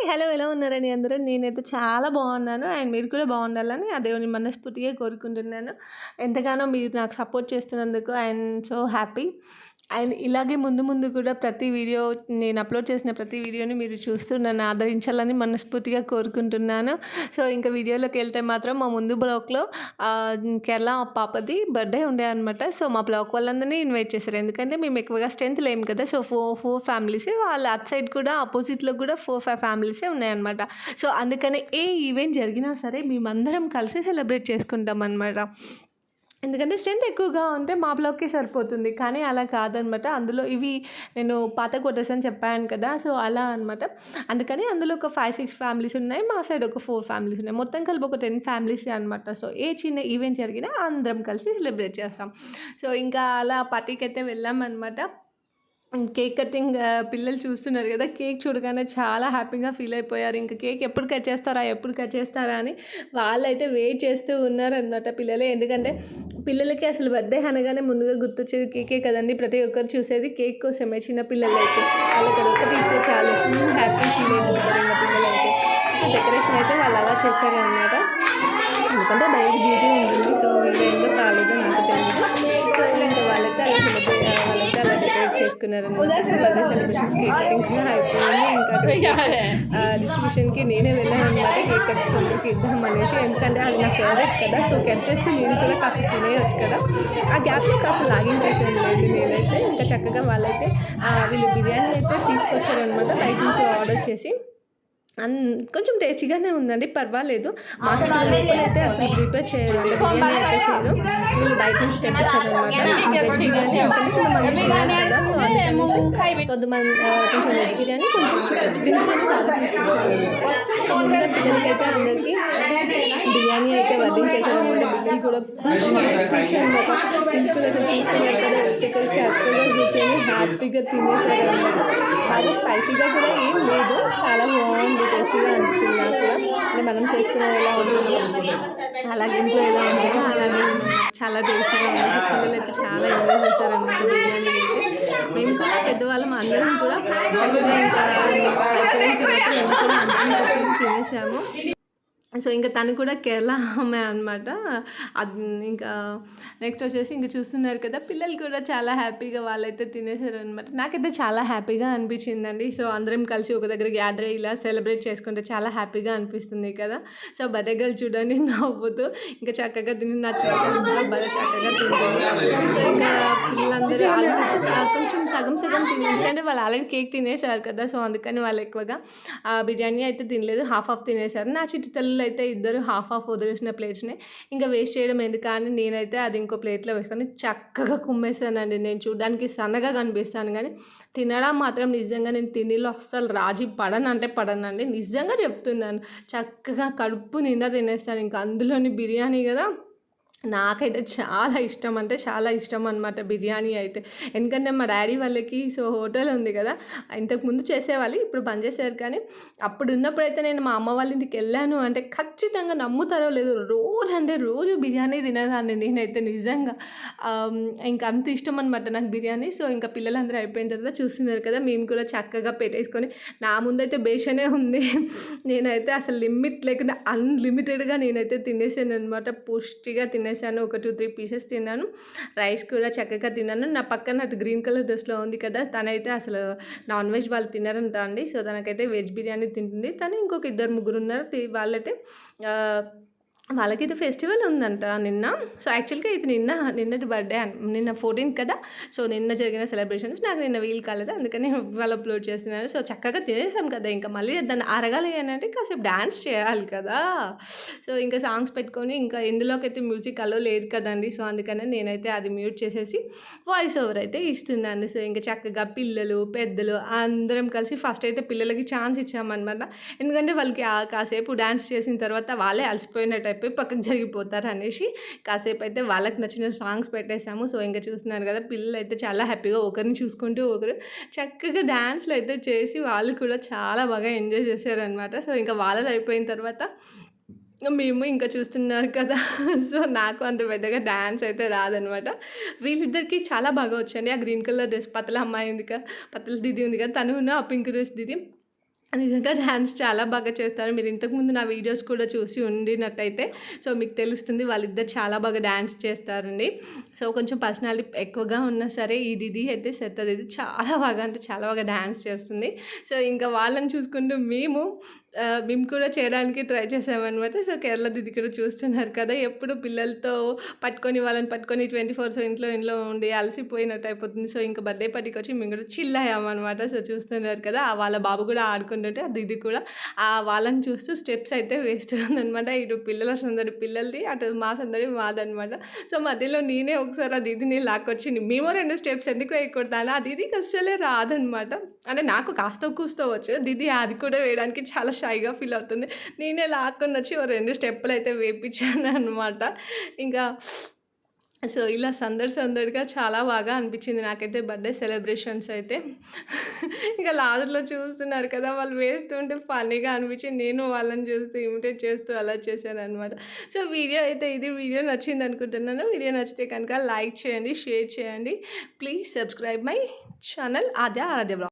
Hi hello ఎలా ఉన్నారండి అందరూ? నేనైతే చాలా బాగున్నాను. అండ్ మీరు కూడా బాగుండాలని ఆ దేవుని మనస్ఫూర్తిగా కోరుకుంటున్నాను. ఎంతగానో మీరు నాకు సపోర్ట్ చేస్తున్నందుకు అండ్ సో హ్యాపీ. అండ్ ఇలాగే ముందు ముందు కూడా ప్రతి వీడియో నేను అప్లోడ్ చేసిన ప్రతి వీడియోని మీరు చూస్తూ నన్ను ఆదరించాలని మనస్ఫూర్తిగా కోరుకుంటున్నాను. సో ఇంకా వీడియోలోకి వెళ్తే మాత్రం మా ముందు బ్లాక్లో కేరళ పాపది బర్త్డే ఉండే అనమాట సో మా బ్లాక్ వాళ్ళందరినీ ఇన్వైట్ చేశారు. ఎందుకంటే మేము ఎక్కువగా స్ట్రెంత్ లేము కదా. సో ఫోర్ ఫోర్ ఫ్యామిలీస్ వాళ్ళ అట్ సైడ్ కూడా ఆపోజిట్లో కూడా ఫోర్ ఫైవ్ ఫ్యామిలీసే ఉన్నాయన్నమాట సో అందుకని ఏ ఈవెంట్ జరిగినా సరే మేమందరం కలిసి సెలబ్రేట్ చేసుకుంటాం అనమాట ఎందుకంటే స్ట్రెంత్ ఎక్కువగా ఉంటే మా బ్లాక్కే సరిపోతుంది. కానీ అలా కాదనమాట. అందులో ఇవి నేను పాత క్వార్టర్స్ అని చెప్పాను కదా సో అలా అనమాట. అందుకని అందులో ఒక ఫైవ్ సిక్స్ ఫ్యామిలీస్ ఉన్నాయి మా సైడ్ ఒక ఫోర్ ఫ్యామిలీస్ ఉన్నాయి. మొత్తం కలిపి ఒక టెన్ ఫ్యామిలీస్ అనమాట. సో ఏ చిన్న ఈవెంట్ జరిగినా అందరం కలిసి సెలబ్రేట్ చేస్తాం. సో ఇంకా అలా పార్టీకి అయితే వెళ్ళామన్నమాట కేక్ కటింగ్ పిల్లలు చూస్తున్నారు కదా కేక్ చూడగానే చాలా హ్యాపీగా ఫీల్ అయిపోయారు. ఇంకా కేక్ ఎప్పుడు కట్ చేస్తారా ఎప్పుడు కట్ చేస్తారా అని వాళ్ళైతే వెయిట్ చేస్తూ ఉన్నారనమాట పిల్లలు. ఎందుకంటే పిల్లలకి అసలు బర్త్డే అనగానే ముందుగా గుర్తొచ్చేది కేకే కదండి. ప్రతి ఒక్కరు చూసేది కేక్ కోసమే చిన్న పిల్లలు అయితే వాళ్ళకి అది ఒకటి ఇస్తే చాలు. ఫుల్ హ్యాపీ ఫీల్ అయిపోతారు ఇంకా పిల్లలు అయితే సో డెకరేషన్ అయితే వాళ్ళు అలా చేశారనమాట ఎందుకంటే బయట డ్యూటీ ఉంటుంది. సో చేసుకున్నారు బర్త్డే సెలబ్రేషన్స్ కేక్ కటింగ్ కూడా అయిపోయింది ఇంకా డిస్ట్రిబ్యూషన్కి నేనే వెళ్ళాను అనమాట కేక్ కట్స్ అందరికి ఇద్దాం అనేసి ఎందుకంటే అది నా ఫేవరెట్ కదా. సో కట్ చేస్తే నేను కూడా కాస్త తినేయచ్చు కదా. ఆ గ్యాప్లో కాస్త లాగించేసాను లేండి నేనైతే ఇంకా చక్కగా వాళ్ళైతే వీళ్ళు బిర్యానీ అయితే తీసుకొచ్చారనమాట బయట నుంచి ఆర్డర్ చేసి. అన్ కొంచెం టేస్టీగానే ఉందండి. పర్వాలేదు. మార్కెట్ అయితే అసలు ప్రిపేర్ చేయరు. బిర్యానీ అయితే చేయరు. వీళ్ళు బయట నుంచి తెప్పించారు అనమాట కొంతమంది కొంచెం వెజ్ బిర్యానీ కొంచెం చికెన్ చికెన్ బిర్యానీ పిల్లలకైతే అందరికీ బిర్యానీ అయితే వడ్డించేసారు అనమాట. బిర్యానీ కూడా అనమాట సింపుల్ అసలు చూస్తున్నారు కదా ఒక్కొక్కరు చక్కగా కూర్చొని హ్యాపీగా తినేసారు అనమాట. బాగా స్పైసీగా కూడా ఏం లేదు చాలా బాగుంది టేస్టీగా అనిపించింది నాకు కూడా. అంటే మనం చేసుకునేది ఎలా ఉంటుంది. అలాగే ఇంట్లో ఎలా ఉంటుందో అలాగే చాలా టేస్టీగా ఉంది పిల్లలు అయితే చాలా ఎంజాయ్ చేశారన్నమాట బిర్యానీ. అయితే మేము కూడా పెద్దవాళ్ళం అందరం కూడా చక్కగా ఇంకా అయిపోయిన తర్వాత కూర్చొని తినేసాము. సో ఇంకా తను కూడా కేరళ అమ్మాయి అనమాట అది ఇంకా నెక్స్ట్ వచ్చేసి ఇంకా చూస్తున్నారు కదా పిల్లలు కూడా చాలా హ్యాపీగా వాళ్ళైతే తినేశారు అనమాట నాకైతే చాలా హ్యాపీగా అనిపించిందండి. సో అందరం కలిసి ఒక దగ్గర గ్యాదర్ ఇలా సెలబ్రేట్ చేసుకుంటే చాలా హ్యాపీగా అనిపిస్తుంది కదా. సో బర్త్డే చూడండి నవ్వుతూ ఇంకా చక్కగా తిని నా చిన్న కూడా బాగా చక్కగా తింటుంది. సో ఇంకా పిల్లలందరూ ఆల్మోస్ట్ కొంచెం సగం సగం తిని ఎందుకంటే వాళ్ళు ఆల్రెడీ కేక్ తినేసారు కదా. సో అందుకని వాళ్ళు ఎక్కువగా బిర్యానీ అయితే తినలేదు హాఫ్ హాఫ్ తినేశారు. నా చిట్టి పిల్లలు అయితే ఇద్దరు హాఫ్ హాఫ్ వదిలేసిన ప్లేట్స్ని ఇంకా వేస్ట్ చేయడం ఎందుకు? కానీ నేనైతే అది ఇంకో ప్లేట్లో వేసుకొని చక్కగా కుమ్మేస్తానండి నేను చూడడానికి సన్నగా కనిపిస్తాను కానీ తినడం మాత్రం నిజంగా నేను తిండిలో అస్సలు రాజీ పడను అంటే పడనండి. నిజంగా చెప్తున్నాను. చక్కగా కడుపు నిండా తినేస్తాను. ఇంకా అందులోని బిర్యానీ కదా? నాకైతే చాలా ఇష్టం. అంటే చాలా ఇష్టం అనమాట బిర్యానీ అయితే. ఎందుకంటే మా డాడీ వాళ్ళకి సో హోటల్ ఉంది కదా ఇంతకుముందు చేసేవాళ్ళు ఇప్పుడు బంద్ చేశారు. కానీ అప్పుడు ఉన్నప్పుడైతే నేను మా అమ్మ వాళ్ళ ఇంటికి వెళ్ళాను. అంటే ఖచ్చితంగా నమ్ముతారో లేదు రోజు అంటే రోజు బిర్యానీ తినేదాన్ని నేనైతే నిజంగా. ఇంకా అంత ఇష్టం అనమాట నాకు బిర్యానీ. సో ఇంకా పిల్లలందరూ అయిపోయిన తర్వాత చూస్తున్నారు కదా మేము కూడా చక్కగా పెట్టేసుకొని నా ముందైతే బేషనే ఉంది. నేనైతే అసలు లిమిట్ లేకుండా అన్లిమిటెడ్గా నేనైతే తినేసాను అనమాట పుష్టిగా తినే తినేసాను. ఒక టూ త్రీ పీసెస్ తిన్నాను. రైస్ కూడా చక్కగా తిన్నాను. నా పక్కన అటు గ్రీన్ కలర్ డ్రెస్లో ఉంది కదా తనైతే అసలు నాన్ వెజ్ వాళ్ళు తిన్నారంట అండి. సో తనకైతే వెజ్ బిర్యానీ తింటుంది. తను ఇంకొక ఇద్దరు ముగ్గురు ఉన్నారు. వాళ్ళైతే వాళ్ళకి ఇది ఫెస్టివల్ ఉందంట నిన్న. సో యాక్చువల్గా ఇది నిన్న నిన్నటి బర్త్డే నిన్న ఫోర్టీన్త్ కదా. సో నిన్న జరిగిన సెలబ్రేషన్స్ నాకు నిన్న వీలు కాలేదు. అందుకని వాళ్ళు అప్లోడ్ చేస్తున్నారు. సో చక్కగా తినేసాం కదా. ఇంకా మళ్ళీ దాన్ని అరగాలి అని అంటే కాసేపు డ్యాన్స్ చేయాలి కదా. సో ఇంకా సాంగ్స్ పెట్టుకొని ఇంకా ఇందులోకి అయితే మ్యూజిక్ అలో లేదు కదండి. సో అందుకని నేనైతే అది మ్యూట్ చేసేసి వాయిస్ ఓవర్ అయితే ఇస్తున్నాను. సో ఇంకా చక్కగా పిల్లలు పెద్దలు అందరం కలిసి ఫస్ట్ అయితే పిల్లలకి ఛాన్స్ ఇచ్చామన్నమాట. ఎందుకంటే వాళ్ళకి కాసేపు డ్యాన్స్ చేసిన తర్వాత వాళ్ళే అలసిపోయిన టైప్ అయిపోయి పక్కకు జరిగిపోతారు అనేసి కాసేపు అయితే వాళ్ళకి నచ్చిన సాంగ్స్ పెట్టేశాము. సో ఇంకా చూస్తున్నారు కదా పిల్లలు అయితే చాలా హ్యాపీగా ఒకరిని చూసుకుంటూ ఒకరు చక్కగా డ్యాన్స్లు అయితే చేసి వాళ్ళు కూడా చాలా బాగా ఎంజాయ్ చేశారనమాట సో ఇంకా వాళ్ళది అయిపోయిన తర్వాత మేము ఇంకా చూస్తున్నారు కదా. సో నాకు అంత పెద్దగా డ్యాన్స్ అయితే రాదనమాట వీళ్ళిద్దరికి చాలా బాగా వచ్చండి ఆ గ్రీన్ కలర్ డ్రెస్ పతల అమ్మాయి ఉంది కదా పతల దిది ఉంది కదా తను ఉన్న ఆ పింక్ డ్రెస్ దిది. నిజంగా డ్యాన్స్ చాలా బాగా చేస్తారు. మీరు ఇంతకుముందు నా వీడియోస్ కూడా చూసి ఉండినట్టయితే సో మీకు తెలుస్తుంది వాళ్ళిద్దరు చాలా బాగా డ్యాన్స్ చేస్తారండి. సో కొంచెం పర్సనాలిటీ ఎక్కువగా ఉన్నా సరే ఇది ఇది అయితే సెత్తది ఇది చాలా బాగా అంటే చాలా బాగా డ్యాన్స్ చేస్తుంది. సో ఇంకా వాళ్ళని చూసుకుంటూ మేము మేము కూడా చేయడానికి ట్రై చేసామన్నమాట. సో కేరళ దిది కూడా చూస్తున్నారు కదా ఎప్పుడు పిల్లలతో పట్టుకొని వాళ్ళని పట్టుకొని ట్వంటీ ఫోర్స్ ఇంట్లో ఇంట్లో ఉండి అలసిపోయినట్టు అయిపోతుంది. సో ఇంకా బర్త్డే పార్టీకి వచ్చి మేము కూడా చిల్ అయ్యామన్నమాట. సో చూస్తున్నారు కదా వాళ్ళ బాబు కూడా ఆడుకుంటుంటే ఆ దిది కూడా ఆ వాళ్ళని చూస్తూ స్టెప్స్ అయితే వేస్ట్ ఉందన్నమాట. ఇటు పిల్లల సందడి పిల్లలది అటు మా సందడి మాదనమాట సో మధ్యలో నేనే ఒకసారి ఆ దిదిని లాక్కొచ్చి మేము రెండు స్టెప్స్ ఎందుకు వేయకూడదాను ఆ దీదికి అస్సలే రాదనమాట అంటే నాకు కాస్త కూస్తో వచ్చు. దిది అది కూడా వేయడానికి చాలా షైగా ఫీల్ అవుతుంది. నేనే లాక్కొని వచ్చి ఓ రెండు స్టెప్పులు అయితే వేపించాను అనమాట ఇంకా సో ఇలా సందడి సందడిగా చాలా బాగా అనిపించింది నాకైతే బర్త్డే సెలబ్రేషన్స్ అయితే. ఇంకా లాస్ట్లో చూస్తున్నారు కదా వాళ్ళు వేస్తుంటే ఫన్నీగా అనిపించి నేను వాళ్ళని చూస్తూ ఇమిటేట్ చేస్తూ అలా చేశాను అనమాట సో వీడియో అయితే ఇది. వీడియో నచ్చింది అనుకుంటున్నాను. వీడియో నచ్చితే కనుక లైక్ చేయండి షేర్ చేయండి. Please subscribe my channel Aadya Aaradhya blog.